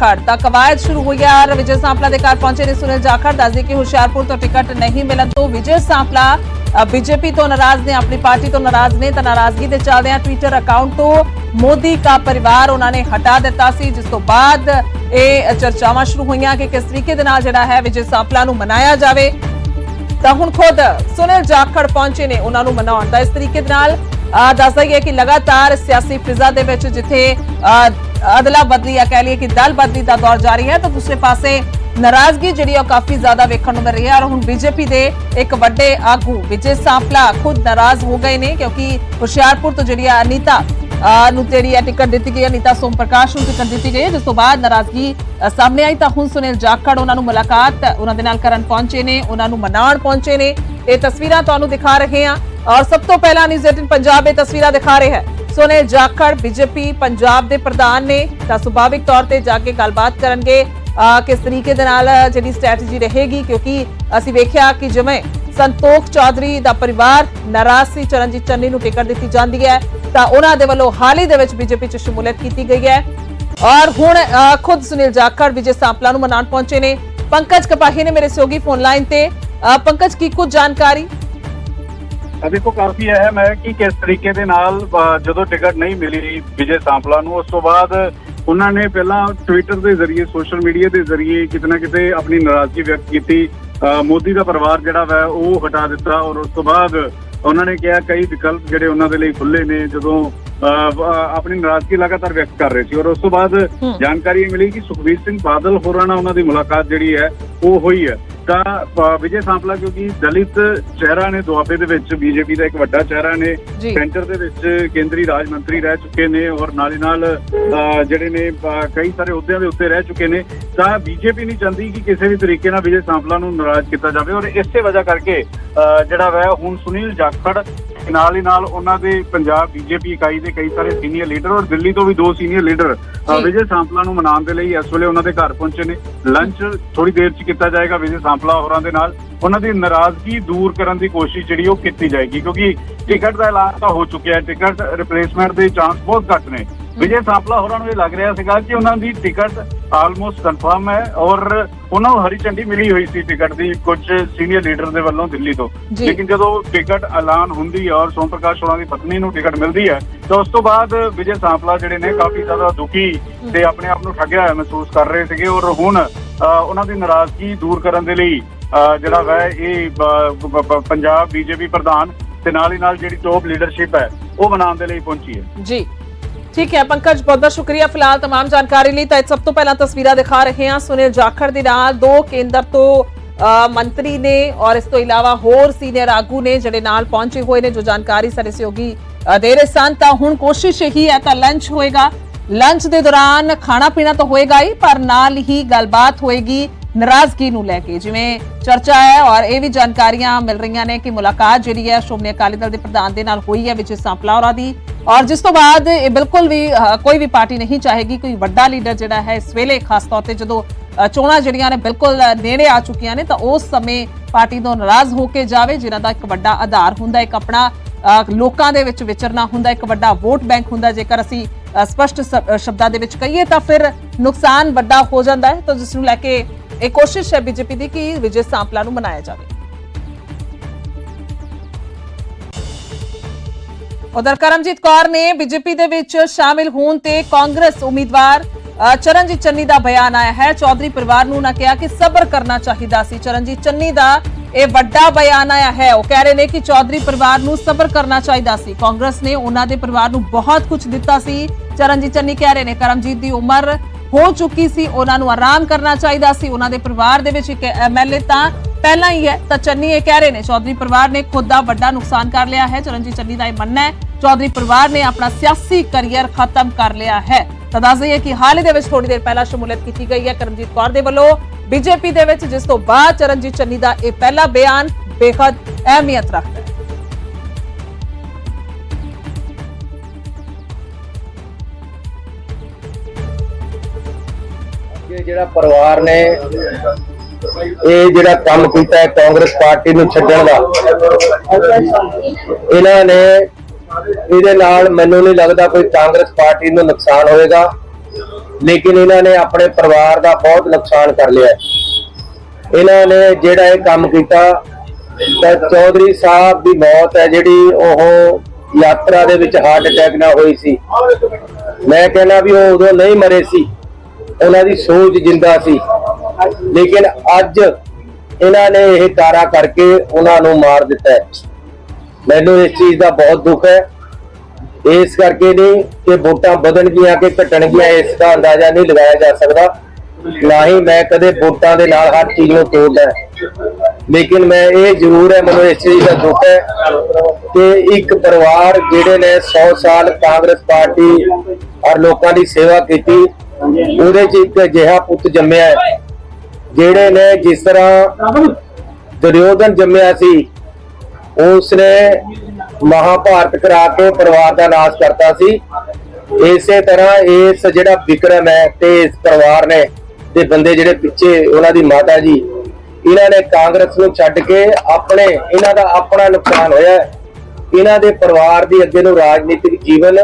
ਜਾਖੜ ਤਾਂ ਕਵਾਇਦ ਸ਼ੁਰੂ ਹੋਈ ਹੈ। ਵਿਜੇ ਸਾਂਪਲਾ ਦੇ ਘਰ ਪਹੁੰਚੇ ਨੇ ਸੁਨੀਲ ਜਾਖੜ, ਦੱਸਦੇ ਕਿ ਹੁਸ਼ਿਆਰਪੁਰ ਤੋਂ ਟਿਕਟ ਨਹੀਂ ਮਿਲਣ ਤੋਂ ਵਿਜੇ ਸਾਂਪਲਾ ਬੀਜੇਪੀ ਤੋਂ ਨਾਰਾਜ਼ ਨੇ, ਆਪਣੀ ਪਾਰਟੀ ਤੋਂ ਨਾਰਾਜ਼ ਨੇ, ਤਾਂ ਨਾਰਾਜ਼ਗੀ ਦੇ ਚੱਲਦਿਆਂ ਟਵਿੱਟਰ ਅਕਾਊਂਟ ਤੋਂ ਮੋਦੀ ਦਾ ਪਰਿਵਾਰ ਉਹਨਾਂ ਨੇ ਹਟਾ ਦਿੱਤਾ ਸੀ, ਜਿਸ ਤੋਂ ਬਾਅਦ ਇਹ ਚਰਚਾਵਾਂ ਸ਼ੁਰੂ ਹੋਈਆਂ ਕਿ ਕਿਸ ਤਰੀਕੇ ਦੇ ਨਾਲ ਜਿਹੜਾ ਹੈ ਵਿਜੇ ਸਾਂਪਲਾ ਨੂੰ ਮਨਾਇਆ ਜਾਵੇ। ਤਾਂ ਹੁਣ ਖੁਦ ਸੁਨੀਲ ਜਾਖੜ ਪਹੁੰਚੇ ਨੇ, ਉਹਨਾਂ ਨੂੰ ਮਨਾਉਣ ਦਾ। ਇਸ ਤਰੀਕੇ ਦੇ ਨਾਲ ਦੱਸਦਾ ਹੀ ਹੈ ਕਿ ਲਗਾਤਾਰ ਸਿਆਸੀ ਫਿਜ਼ਾ ਦੇ ਵਿੱਚ ਜਿੱਥੇ ਅਦਲਾ ਬਦਲੀ ਆ, ਕਹਿ ਲਈਏ ਕਿ ਦਲ ਬਦਲੀ ਦਾ ਦੌਰ ਜਾਰੀ ਹੈ, ਤਾਂ ਦੂਸਰੇ ਪਾਸੇ ਨਾਰਾਜ਼ਗੀ ਜਿਹੜੀ ਆ, ਉਹ ਕਾਫੀ ਜ਼ਿਆਦਾ ਵੇਖਣ ਨੂੰ ਮਿਲ ਰਹੀ ਹੈ ਔਰ ਹੁਣ ਬੀਜੇਪੀ ਦੇ ਇੱਕ ਵੱਡੇ ਆਗੂ ਵਿਜੇ ਸਾਂਪਲਾ ਖੁਦ ਨਾਰਾਜ਼ ਹੋ ਗਏ ਨੇ, ਕਿਉਂਕਿ ਹੁਸ਼ਿਆਰਪੁਰ ਤੋਂ ਜਿਹੜੀ ਆ, ਅਨੀਤਾ ਨੂੰ ਜਿਹੜੀ ਆ ਟਿਕਟ ਦਿੱਤੀ ਗਈ ਹੈ, ਅਨੀਤਾ ਸੋਮ ਪ੍ਰਕਾਸ਼ ਨੂੰ ਟਿਕਟ ਦਿੱਤੀ ਗਈ ਹੈ, ਜਿਸ ਤੋਂ ਬਾਅਦ ਨਾਰਾਜ਼ਗੀ ਸਾਹਮਣੇ ਆਈ, ਤਾਂ ਹੁਣ ਸੁਨੀਲ ਜਾਖੜ ਉਹਨਾਂ ਨੂੰ ਮੁਲਾਕਾਤ, ਉਹਨਾਂ ਦੇ ਨਾਲ ਕਰਨ ਪਹੁੰਚੇ ਨੇ, ਉਹਨਾਂ ਨੂੰ ਮਨਾਉਣ ਪਹੁੰਚੇ ਨੇ। ਇਹ ਤਸਵੀਰਾਂ ਤੁਹਾਨੂੰ ਦਿਖਾ ਰਹੇ ਹਾਂ ਔਰ ਸਭ ਤੋਂ ਪਹਿਲਾਂ ਨਿਊਜ਼ 18 ਪੰਜਾਬ ਇਹ ਤਸਵੀਰਾਂ ਦਿਖਾ ਰਿਹਾ ਹੈ। ਸੁਨੀਲ ਜਾਖੜ ਬੀਜੇਪੀ ਪੰਜਾਬ ਦੇ ਪ੍ਰਧਾਨ ਨੇ ਤਾਂ ਸੁਭਾਵਿਕ ਤੌਰ ਤੇ ਜਾ ਕੇ ਗੱਲਬਾਤ ਕਰਨਗੇ। ਕਿਸ ਤਰੀਕੇ ਦੇ ਨਾਲ ਜਿਹੜੀ ਸਟ੍ਰੈਟਜੀ ਰਹੇਗੀ? ਕਿਉਂਕਿ ਅਸੀਂ ਵੇਖਿਆ ਕਿ ਜਿਵੇਂ ਸੰਤੋਖ ਚੌਧਰੀ ਦਾ ਪਰਿਵਾਰ ਨਾਰਾਜ਼ ਸੀ ਚਰਨਜੀਤ ਚੰਨੀ ਨੂੰ ਟਿਕਟ ਦਿੱਤੀ ਜਾਂਦੀ ਹੈ ਤਾਂ ਉਹਨਾਂ ਦੇ ਵੱਲੋਂ ਹਾਲ ਹੀ ਦੇ ਵਿੱਚ ਬੀਜੇਪੀ 'ਚ ਸ਼ਮੂਲੀਅਤ ਕੀਤੀ ਗਈ ਹੈ। ਔਰ ਹੁਣ ਅਹ, ਖੁਦ ਸੁਨੀਲ ਜਾਖੜ ਵਿਜੇ ਸਾਂਪਲਾ ਨੂੰ ਮਨਾਉਣ ਪਹੁੰਚੇ ਨੇ। ਪੰਕਜ ਕਪਾਹੀ ਨੇ ਮੇਰੇ ਸਹਿਯੋਗੀ ਫੋਨ ਲਾਈਨ ਤੇ। ਪੰਕਜ ਕੀ ਕੁਝ ਜਾਣਕਾਰੀ? ਦੇਖੋ ਕਾਫੀ ਅਹਿਮ ਹੈ ਕਿ ਕਿਸ ਤਰੀਕੇ ਦੇ ਨਾਲ ਜਦੋਂ ਟਿਕਟ ਨਹੀਂ ਮਿਲੀ ਵਿਜੇ ਸਾਂਪਲਾ ਨੂੰ ਉਸ ਤੋਂ ਬਾਅਦ ਉਹਨਾਂ ਨੇ ਪਹਿਲਾਂ ਟਵਿੱਟਰ ਦੇ ਜ਼ਰੀਏ ਸੋਸ਼ਲ ਮੀਡੀਆ ਦੇ ਜ਼ਰੀਏ ਕਿਤੇ ਨਾ ਕਿਤੇ ਆਪਣੀ ਨਾਰਾਜ਼ਗੀ ਵਿਅਕਤ ਕੀਤੀ ਮੋਦੀ ਦਾ ਪਰਿਵਾਰ ਜਿਹੜਾ ਵਾ ਉਹ ਹਟਾ ਦਿੱਤਾ ਔਰ ਉਸ ਤੋਂ ਬਾਅਦ ਉਹਨਾਂ ਨੇ ਕਿਹਾ ਕਈ ਵਿਕਲਪ ਜਿਹੜੇ ਉਹਨਾਂ ਦੇ ਲਈ ਖੁੱਲੇ ਨੇ ਜਦੋਂ ਆਪਣੀ ਨਾਰਾਜ਼ਗੀ ਲਗਾਤਾਰ ਵਿਅਕਤ ਕਰ ਰਹੇ ਸੀ ਔਰ ਉਸ ਤੋਂ ਬਾਅਦ। ਜਾਣਕਾਰੀ ਮਿਲੀ ਕਿ ਸੁਖਬੀਰ ਸਿੰਘ ਬਾਦਲ ਹੋਰਾਂ ਨਾਲ ਉਹਨਾਂ ਦੀ ਮੁਲਾਕਾਤ ਜਿਹੜੀ ਹੈ ਉਹ ਹੋਈ ਹੈ ਤਾਂ ਵਿਜੇ ਸਾਂਪਲਾ ਕਿਉਂਕਿ ਦਲਿਤ ਚਿਹਰਾ ਨੇ ਦੁਆਬੇ ਦੇ ਵਿੱਚ ਬੀਜੇਪੀ ਦਾ ਇੱਕ ਵੱਡਾ ਚਿਹਰਾ ਨੇ ਸੈਂਟਰ ਦੇ ਵਿੱਚ ਕੇਂਦਰੀ ਰਾਜ ਮੰਤਰੀ ਰਹਿ ਚੁੱਕੇ ਨੇ ਔਰ ਨਾਲ ਹੀ ਨਾਲ ਜਿਹੜੇ ਨੇ ਕਈ ਸਾਰੇ ਅਹੁਦਿਆਂ ਦੇ ਉੱਤੇ ਰਹਿ ਚੁੱਕੇ ਨੇ। ਤਾਂ ਬੀਜੇਪੀ ਨਹੀਂ ਚਾਹੁੰਦੀ ਕਿ ਕਿਸੇ ਵੀ ਤਰੀਕੇ ਨਾਲ ਵਿਜੇ ਸਾਂਪਲਾ ਨੂੰ ਨਾਰਾਜ਼ ਕੀਤਾ ਜਾਵੇ ਔਰ ਇਸੇ ਵਜ੍ਹਾ ਕਰਕੇ ਜਿਹੜਾ ਵੈ ਹੁਣ ਸੁਨੀਲ ਜਾਖੜ ਨਾਲ ਹੀ ਨਾਲ ਉਹਨਾਂ ਦੇ ਪੰਜਾਬ ਬੀਜੇਪੀ ਇਕਾਈ ਦੇ ਕਈ ਸਾਰੇ ਸੀਨੀਅਰ ਲੀਡਰ ਔਰ ਦਿੱਲੀ ਤੋਂ ਵੀ ਦੋ ਸੀਨੀਅਰ ਲੀਡਰ। ਵਿਜੇ ਸਾਂਪਲਾ ਨੂੰ ਮਨਾਉਣ ਦੇ ਲਈ ਇਸ ਵੇਲੇ ਉਹਨਾਂ ਦੇ ਘਰ ਪਹੁੰਚੇ ਨੇ। ਲੰਚ ਥੋੜੀ ਦੇਰ 'ਚ ਕੀਤਾ ਜਾਏਗਾ ਵਿਜੇ ਸਾਂਪਲਾ ਹੋਰਾਂ ਦੇ ਨਾਲ। ਉਹਨਾਂ ਦੀ ਨਾਰਾਜ਼ਗੀ ਦੂਰ ਕਰਨ ਦੀ ਕੋਸ਼ਿਸ਼ ਜਿਹੜੀ ਉਹ ਕੀਤੀ ਜਾਏਗੀ ਕਿਉਂਕਿ ਟਿਕਟ ਦਾ ਐਲਾਨ ਤਾਂ ਹੋ ਚੁੱਕਿਆ ਹੈ। ਟਿਕਟ ਰਿਪਲੇਸਮੈਂਟ ਦੇ ਚਾਂਸ ਬਹੁਤ ਘੱਟ ਨੇ। ਵਿਜੇ ਸਾਂਪਲਾ ਹੋਰਾਂ ਨੂੰ ਇਹ ਲੱਗ ਰਿਹਾ ਸੀਗਾ ਕਿ ਉਹਨਾਂ ਦੀ ਟਿਕਟ ਆਲਮੋਸਟ ਕਨਫਰਮ ਹੈ ਔਰ ਉਹਨਾਂ ਨੂੰ ਹਰੀ ਝੰਡੀ ਮਿਲੀ ਹੋਈ ਸੀ ਟਿਕਟ ਦੀ ਕੁਝ ਸੀਨੀਅਰ ਲੀਡਰ ਦੇ ਵੱਲੋਂ ਦਿੱਲੀ ਤੋਂ। ਲੇਕਿਨ ਜਦੋਂ ਟਿਕਟ ਐਲਾਨ ਹੁੰਦੀ ਹੈ ਔਰ ਸੋਮ ਪ੍ਰਕਾਸ਼ ਹੋਰਾਂ ਦੀ ਪਤਨੀ ਨੂੰ ਟਿਕਟ ਮਿਲਦੀ ਹੈ ਤਾਂ ਉਸ ਤੋਂ ਬਾਅਦ ਵਿਜੇ ਸਾਂਪਲਾ ਜਿਹੜੇ ਨੇ ਕਾਫੀ ਜ਼ਿਆਦਾ ਦੁਖੀ ਤੇ ਆਪਣੇ ਆਪ ਨੂੰ ਠੱਗਿਆ ਹੋਇਆ ਮਹਿਸੂਸ ਕਰ ਰਹੇ ਸੀਗੇ ਔਰ ਹੁਣ ਉਹਨਾਂ ਦੀ ਨਾਰਾਜ਼ਗੀ ਦੂਰ ਕਰਨ ਦੇ ਲਈ ਜਿਹੜਾ ਵੈ ਇਹ ਪੰਜਾਬ ਬੀਜੇਪੀ ਪ੍ਰਧਾਨ ਤੇ ਨਾਲ ਹੀ ਨਾਲ ਜਿਹੜੀ ਟੌਪ ਲੀਡਰਸ਼ਿਪ ਹੈ ਉਹ ਬਣਾਉਣ ਦੇ ਲਈ ਪਹੁੰਚੀ ਹੈ। ਜੀ। ਠੀਕ ਹੈ ਪੰਕਜ ਬਹੁਤ ਬਹੁਤ ਸ਼ੁਕਰੀਆ ਫਿਲਹਾਲ तमाम ਜਾਣਕਾਰੀ ਲਈ ਤਾਂ ਇਹ ਸਭ ਤੋਂ ਪਹਿਲਾਂ ਤਸਵੀਰਾਂ ਦਿਖਾ ਰਹੇ ਹਾਂ ਸੁਨੀਲ ਜਾਖੜ ਦੇ ਨਾਲ ਦੋ ਕੇਂਦਰ ਤੋਂ ਅ, ਮੰਤਰੀ ਨੇ ਔਰ ਇਸ ਤੋਂ ਇਲਾਵਾ ਹੋਰ ਸੀਨੀਅਰ ਆਗੂ ਨੇ ਜਿਹੜੇ ਨਾਲ ਪਹੁੰਚੇ ਹੋਏ ਨੇ ਜੋ ਜਾਣਕਾਰੀ ਸਾਡੇ ਸਹਿਯੋਗੀ ਅ, ਦੇ ਰਹੇ ਸਨ ਤਾਂ ਹੁਣ ਕੋਸ਼ਿਸ਼ ਇਹੀ ਹੈ ਤਾਂ ਲੰਚ ਹੋਏਗਾ ਲੰਚ ਦੇ ਦੌਰਾਨ ਖਾਣਾ ਪੀਣਾ ਤਾਂ ਹੋਏਗਾ ਹੀ ਪਰ ਨਾਲ ਹੀ ਗੱਲਬਾਤ ਹੋਏਗੀ ਨਾਰਾਜ਼ਗੀ ਨੂੰ ਲੈ ਕੇ ਜਿਵੇਂ ਚਰਚਾ ਹੈ ਔਰ ਇਹ ਵੀ ਜਾਣਕਾਰੀਆਂ ਮਿਲ ਰਹੀਆਂ ਨੇ ਕਿ ਮੁਲਾਕਾਤ ਜਿਹੜੀ ਹੈ ਸ਼੍ਰੋਮਣੀ ਅਕਾਲੀ ਦਲ ਦੇ ਪ੍ਰਧਾਨ ਦੇ ਨਾਲ ਹੋਈ ਹੈ ਵਿਜੇ ਸਾਂਪਲਾ ਹੋਰਾਂ ਦੀ। ਔਰ ਜਿਸ ਤੋਂ ਬਾਅਦ ਇਹ ਬਿਲਕੁਲ ਵੀ ਕੋਈ ਵੀ ਪਾਰਟੀ ਨਹੀਂ ਚਾਹੇਗੀ ਕੋਈ ਵੱਡਾ ਲੀਡਰ ਜਿਹੜਾ ਹੈ ਇਸ ਵੇਲੇ ਖਾਸ ਤੌਰ ਤੇ ਜਦੋਂ ਚੋਣਾਂ ਜਿਹੜੀਆਂ ਨੇ ਬਿਲਕੁਲ ਨੇੜੇ ਆ ਚੁੱਕੀਆਂ ਨੇ ਤਾਂ ਉਸ ਸਮੇਂ ਪਾਰਟੀ ਤੋਂ ਨਾਰਾਜ਼ ਹੋ ਕੇ ਜਾਵੇ ਜਿਨ੍ਹਾਂ ਦਾ ਇੱਕ ਵੱਡਾ ਆਧਾਰ ਹੁੰਦਾ ਇੱਕ ਆਪਣਾ ਲੋਕਾਂ ਦੇ ਵਿੱਚ ਵਿਚਰਨਾ ਹੁੰਦਾ ਇੱਕ ਵੱਡਾ ਵੋਟ ਬੈਂਕ ਹੁੰਦਾ। ਜੇਕਰ ਅਸੀਂ ਅ, ਸਪਸ਼ਟ ਸ- ਸ਼ਬਦਾਂ ਦੇ ਵਿੱਚ ਕਹੀਏ ਤਾਂ ਫਿਰ ਨੁਕਸਾਨ ਵੱਡਾ ਹੋ ਜਾਂਦਾ ਹੈ। ਤਾਂ ਜਿਸ ਨੂੰ ਲੈ ਕੇ ਇਹ ਕੋਸ਼ਿਸ਼ ਹੈ ਬੀਜੇਪੀ ਦੀ ਕਿ ਵਿਜੇ ਸਾਂਪਲਾ ਨੂੰ ਮਨਾਇਆ ਜਾਵੇ। ਉਧਰ ਕਰਮਜੀਤ ਕੌਰ ਨੇ ਬੀਜੇਪੀ ਦੇ ਵਿੱਚ ਸ਼ਾਮਿਲ ਹੋਣ ਤੇ ਕਾਂਗਰਸ ਉਮੀਦਵਾਰ ਚਰਨਜੀਤ ਚੰਨੀ ਦਾ ਬਿਆਨ ਆਇਆ ਹੈ। ਚੌਧਰੀ ਪਰਿਵਾਰ ਨੂੰ ਨਾ ਕਿਹਾ ਕਿ ਸਬਰ ਕਰਨਾ ਚਾਹੀਦਾ ਸੀ। ਚਰਨਜੀਤ ਚੰਨੀ ਦਾ ਇਹ ਵੱਡਾ ਬਿਆਨ ਆਇਆ ਹੈ। ਉਹ ਕਹਿ ਰਹੇ ਨੇ ਕਿ ਚੌਧਰੀ ਪਰਿਵਾਰ ਨੂੰ ਸਬਰ ਕਰਨਾ ਚਾਹੀਦਾ ਸੀ। ਕਾਂਗਰਸ ਨੇ ਉਹਨਾਂ ਦੇ ਪਰਿਵਾਰ ਨੂੰ ਬਹੁਤ ਕੁਝ ਦਿੱਤਾ ਸੀ। ਚਰਨਜੀਤ ਚੰਨੀ ਕਹਿ ਰਹੇ ਨੇ, ਕਰਮਜੀਤ ਦੀ ਉਮਰ ਹੋ ਚੁੱਕੀ ਸੀ, ਉਹਨਾਂ ਨੂੰ ਆਰਾਮ ਕਰਨਾ ਚਾਹੀਦਾ ਸੀ। ਉਹਨਾਂ ਦੇ ਪਰਿਵਾਰ ਦੇ ਵਿੱਚ ਇੱਕ ਐਮਐਲਏ ਤਾਂ ਪਹਿਲਾਂ ਹੀ ਹੈ। ਤਾਂ ਚੰਨੀ ਇਹ ਕਹਿ ਰਹੇ ਨੇ, ਚੌਧਰੀ ਪਰਿਵਾਰ ਨੇ ਖੁਦ ਦਾ ਵੱਡਾ ਨੁਕਸਾਨ ਕਰ ਲਿਆ ਹੈ। ਚਰਨਜੀਤ ਚੰਨੀ ਦਾ ਇਹ ਮੰਨਣਾ ਹੈ, ਚੌਧਰੀ ਪਰਿਵਾਰ ਨੇ ਆਪਣਾ ਸਿਆਸੀ ਕਰੀਅਰ ਖਤਮ ਕਰ ਲਿਆ ਹੈ। ਤਾਂ ਦੱਸ ਦਈਏ ਕਿ ਹਾਲ ਹੀ ਦੇ ਵਿੱਚ ਥੋੜੀ ਦੇਰ ਪਹਿਲਾਂ ਸ਼ਮੂਲੀਅਤ ਕੀਤੀ ਗਈ ਹੈ ਕਰਮਜੀਤ ਕੌਰ ਦੇ ਵੱਲੋਂ। ਬੀਜੇਪੀ ਦੇ ਵਿੱਚ, ਜਿਸ ਤੋਂ ਬਾਅਦ ਚਰਨਜੀਤ ਚੰਨੀ ਦਾ ਇਹ ਪਹਿਲਾ ਬਿਆਨ ਬੇहद ਅਹਿਮੀਅਤ ਰੱਖਦਾ ਇਹ ਜਿਹੜਾ ਪਰਿਵਾਰ ਨੇ ਇਹ ਜਿਹੜਾ ਕੰਮ ਕੀਤਾ ਹੈ ਕਾਂਗਰਸ ਪਾਰਟੀ ਨੂੰ ਛੱਡਣ ਦਾ, ਇਹਨਾਂ ਨੇ ਇਹਦੇ ਨਾਲ ਮੈਨੂੰ ਨਹੀਂ ਲੱਗਦਾ ਕੋਈ ਕਾਂਗਰਸ ਪਾਰਟੀ ਨੂੰ ਨੁਕਸਾਨ ਹੋਏਗਾ, ਲੇਕਿਨ ਇਹਨਾਂ ਨੇ ਆਪਣੇ ਪਰਿਵਾਰ ਦਾ ਬਹੁਤ ਨੁਕਸਾਨ ਕਰ ਲਿਆ ਇਹਨਾਂ ਨੇ ਜਿਹੜਾ ਇਹ ਕੰਮ ਕੀਤਾ, ਤਾਂ ਚੌਧਰੀ ਸਾਹਿਬ ਦੀ ਮੌਤ ਹੈ ਜਿਹੜੀ ਉਹ ਯਾਤਰਾ ਦੇ ਵਿੱਚ ਹਾਰਟ ਅਟੈਕ ਨਾਲ ਹੋਈ ਸੀ। ਮੈਂ ਕਹਿੰਦਾ ਵੀ ਉਹ ਉਦੋਂ ਨਹੀਂ ਮਰੇ ਸੀ। ਉਹਨਾਂ ਦੀ ਸੋਚ ਜਿੰਦਾ ਸੀ। ਲੇਕਿਨ ਅੱਜ ਇਹਨਾਂ ਨੇ ਇਹ ਕਾਰਾ ਕਰਕੇ ਉਹਨਾਂ ਨੂੰ ਮਾਰ ਦਿੱਤਾ ਹੈ। ਮੈਨੂੰ ਇਸ ਚੀਜ਼ ਦਾ ਬਹੁਤ ਦੁੱਖ ਹੈ। ਇਸ ਕਰਕੇ ਨਹੀਂ ਕਿ ਵੋਟਾਂ ਵਧਣਗੀਆਂ ਕਿ ਘਟਣਗੀਆਂ ਇਸ ਦਾ ਅੰਦਾਜ਼ਾ ਨਹੀਂ ਲਗਾਇਆ ਜਾ ਸਕਦਾ। ਨਾ ਹੀ ਮੈਂ ਕਦੇ ਵੋਟਾਂ ਦੇ ਨਾਲ ਹਰ ਚੀਜ਼ ਨੂੰ ਤੋੜਦਾ ਲੇਕਿਨ ਮੈਂ ਇਹ ਜ਼ਰੂਰ ਹੈ, ਮੈਨੂੰ ਇਸ ਚੀਜ਼ ਦਾ ਦੁੱਖ ਹੈ ਕਿ ਇੱਕ ਪਰਿਵਾਰ ਜਿਹੜੇ ਨੇ 100 ਸਾਲ ਕਾਂਗਰਸ ਪਾਰਟੀ ਔਰ ਲੋਕਾਂ ਦੀ ਸੇਵਾ ਕੀਤੀ ਉਹਦੇ 'ਚ ਇੱਕ ਅਜਿਹਾ ਪੁੱਤ ਜੰਮਿਆ ਹੈ, ਜਿਹੜੇ ਨੇ ਜਿਸ ਤਰ੍ਹਾਂ ਦੁਰਯੋਧਨ ਜੰਮਿਆ ਸੀ, ਉਸਨੇ ਮਹਾਭਾਰਤ ਕਰਾ ਕੇ ਪਰਿਵਾਰ ਦਾ ਨਾਸ਼ ਕਰਤਾ ਸੀ। ਇਸੇ ਤਰ੍ਹਾਂ ਇਸ ਜਿਹੜਾ ਵਿਕਰਮ ਹੈ ਤੇ ਇਸ ਪਰਿਵਾਰ ਨੇ ਤੇ ਬੰਦੇ ਜਿਹੜੇ ਪਿੱਛੇ ਉਹਨਾਂ ਦੀ ਮਾਤਾ ਜੀ, ਇਹਨਾਂ ਨੇ ਕਾਂਗਰਸ ਨੂੰ ਛੱਡ ਕੇ ਆਪਣੇ, ਇਹਨਾਂ ਦਾ ਆਪਣਾ ਨੁਕਸਾਨ ਹੋਇਆ ਇਹਨਾਂ ਦੇ ਪਰਿਵਾਰ ਦੀ ਅੱਗੇ ਨੂੰ ਰਾਜਨੀਤਿਕ ਜੀਵਨ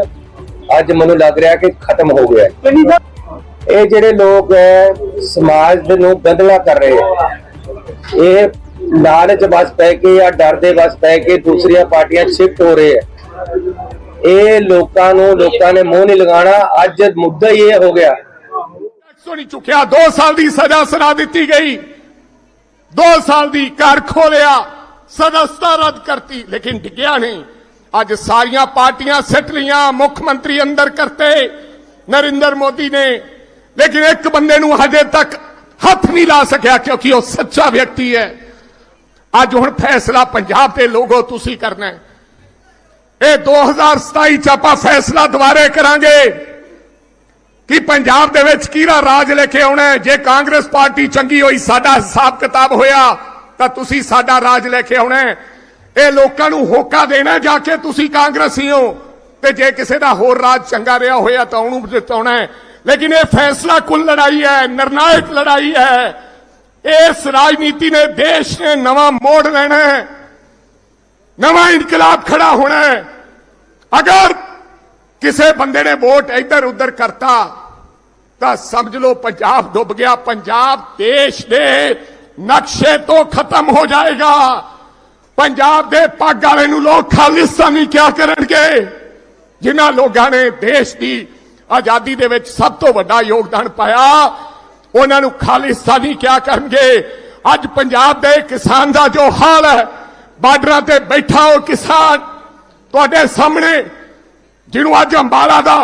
ਅੱਜ ਮੈਨੂੰ ਲੱਗ ਰਿਹਾ ਕਿ ਖਤਮ ਹੋ ਗਿਆ ਇਹ ਜਿਹੜੇ ਲੋਕ ਸਮਾਜ ਨੂੰ ਗੰਦਲਾ ਕਰ ਰਹੇ ਹੈ। ਇਹ ਲਾਲਚ ਬਸ ਪੈ ਕੇ ਜਾਂ ਡਰ ਦੇ ਬਸ ਪੈ ਕੇ ਦੂਸਰੀਆਂ ਪਾਰਟੀਆਂ ਸ਼ਿਫਟ ਹੋ ਰਹੇ ਹੈ। ਇਹ ਲੋਕਾਂ ਨੂੰ, ਲੋਕਾਂ ਨੇ ਮੂੰਹ ਨਹੀਂ ਲਗਾਉਣਾ। ਅੱਜ ਮੁੱਦਾ ਹੀ ਇਹ ਹੋ ਗਿਆ। ਨਹੀਂ ਚੁੱਕਿਆ। 2 ਸਾਲ ਦੀ ਸਜ਼ਾ ਸੁਣਾ ਦਿੱਤੀ ਗਈ। 2 ਸਾਲ ਦੀ ਘਰ ਖੋਲਿਆ। ਸਦਸਤਾ ਰੱਦ ਕਰਤੀ। ਲੇਕਿਨ ਡਿੱਗਿਆ ਨਹੀਂ। ਅੱਜ ਸਾਰੀਆਂ ਪਾਰਟੀਆਂ ਸਿੱਟ ਲੀਆਂ ਮੁੱਖ ਮੰਤਰੀ ਅੰਦਰ ਕਰਤੇ। ਨਰਿੰਦਰ ਮੋਦੀ ਨੇ ਲੇਕਿਨ ਇੱਕ ਬੰਦੇ ਨੂੰ ਹਜੇ ਤੱਕ ਹੱਥ ਨਹੀਂ ਲਾ ਸਕਿਆ ਕਿਉਂਕਿ ਉਹ ਸੱਚਾ ਵਿਅਕਤੀ ਹੈ। ਅੱਜ ਹੁਣ ਫੈਸਲਾ ਪੰਜਾਬ ਦੇ ਲੋਗੋ ਤੁਸੀਂ ਕਰਨਾ ਹੈ। ਇਹ 2027 ਚ ਆਪਾਂ ਫੈਸਲਾ ਦੁਬਾਰੇ ਕਰਾਂਗੇ ਕਿ ਪੰਜਾਬ ਦੇ ਵਿੱਚ ਕਿਹੜਾ ਰਾਜ ਲੈ ਕੇ ਆਉਣਾ ਜੇ ਕਾਂਗਰਸ ਪਾਰਟੀ ਚੰਗੀ ਹੋਈ, ਸਾਡਾ ਹਿਸਾਬ ਕਿਤਾਬ ਹੋਇਆ, ਤਾਂ ਤੁਸੀਂ ਸਾਡਾ ਰਾਜ ਲੈ ਕੇ ਆਉਣਾ ਇਹ ਲੋਕਾਂ ਨੂੰ ਹੋਕਾ ਦੇਣਾ ਜਾ ਕੇ ਤੁਸੀਂ ਕਾਂਗਰਸੀ ਹੋ। ਤੇ ਜੇ ਕਿਸੇ ਦਾ ਹੋਰ ਰਾਜ ਚੰਗਾ ਰਿਹਾ ਹੋਇਆ ਤਾਂ ਉਹਨੂੰ ਜਿਤਾਉਣਾ ਹੈ ਲੇਕਿਨ ਇਹ ਫੈਸਲਾ ਕੁੱਲ ਲੜਾਈ ਹੈ, ਨਿਰਣਾਇਕ ਲੜਾਈ ਹੈ। ਇਸ ਰਾਜਨੀਤੀ ਨੇ ਦੇਸ਼ ਨੇ ਨਵਾਂ ਮੋੜ ਲੈਣਾ ਹੈ। ਨਵਾਂ ਇਨਕਲਾਬ ਖੜਾ ਹੋਣਾ ਹੈ। ਅਗਰ ਕਿਸੇ ਬੰਦੇ ਨੇ ਵੋਟ ਇੱਧਰ ਉੱਧਰ ਕਰਤਾ, ਤਾਂ ਸਮਝ ਲਓ ਪੰਜਾਬ ਡੁੱਬ ਗਿਆ। ਪੰਜਾਬ ਦੇਸ਼ ਦੇ ਨਕਸ਼ੇ ਤੋਂ ਖਤਮ ਹੋ ਜਾਏਗਾ। ਪੰਜਾਬ ਦੇ ਪੱਗ ਵਾਲੇ ਨੂੰ ਲੋਕ ਖਾਲਿਸਤਾਨੀ ਕਿਆ ਕਰਨਗੇ? ਜਿਨ੍ਹਾਂ ਲੋਕਾਂ ਨੇ ਦੇਸ਼ ਦੀ ਆਜ਼ਾਦੀ ਦੇ ਵਿੱਚ ਸਭ ਤੋਂ ਵੱਡਾ ਯੋਗਦਾਨ ਪਾਇਆ। ਉਹਨਾਂ ਨੂੰ ਖਾਲਿਸਤਾਨੀ ਕਿਆ ਕਰਨਗੇ। ਅੱਜ ਪੰਜਾਬ ਦੇ ਕਿਸਾਨ ਦਾ ਜੋ ਹਾਲ ਹੈ, ਬਾਰਡਰਾਂ ਤੇ ਬੈਠਾ ਉਹ ਕਿਸਾਨ ਤੁਹਾਡੇ ਸਾਹਮਣੇ, ਜਿਹਨੂੰ ਅੱਜ ਅੰਬਾਲਾ ਦਾ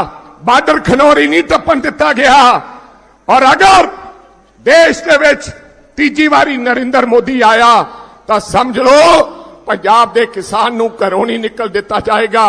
ਬਾਰਡਰ ਖਨੌਰੀ ਨਹੀਂ ਟੱਪਣ ਦਿੱਤਾ ਗਿਆ। ਔਰ ਅਗਰ ਦੇਸ਼ ਦੇ ਵਿੱਚ ਤੀਜੀ ਵਾਰੀ ਨਰਿੰਦਰ ਮੋਦੀ ਆਇਆ, ਤਾਂ ਸਮਝ ਲਓ, ਪੰਜਾਬ ਦੇ ਕਿਸਾਨ ਨੂੰ ਘਰੋਂ ਨਹੀਂ ਨਿਕਲ ਦਿੱਤਾ ਜਾਏਗਾ।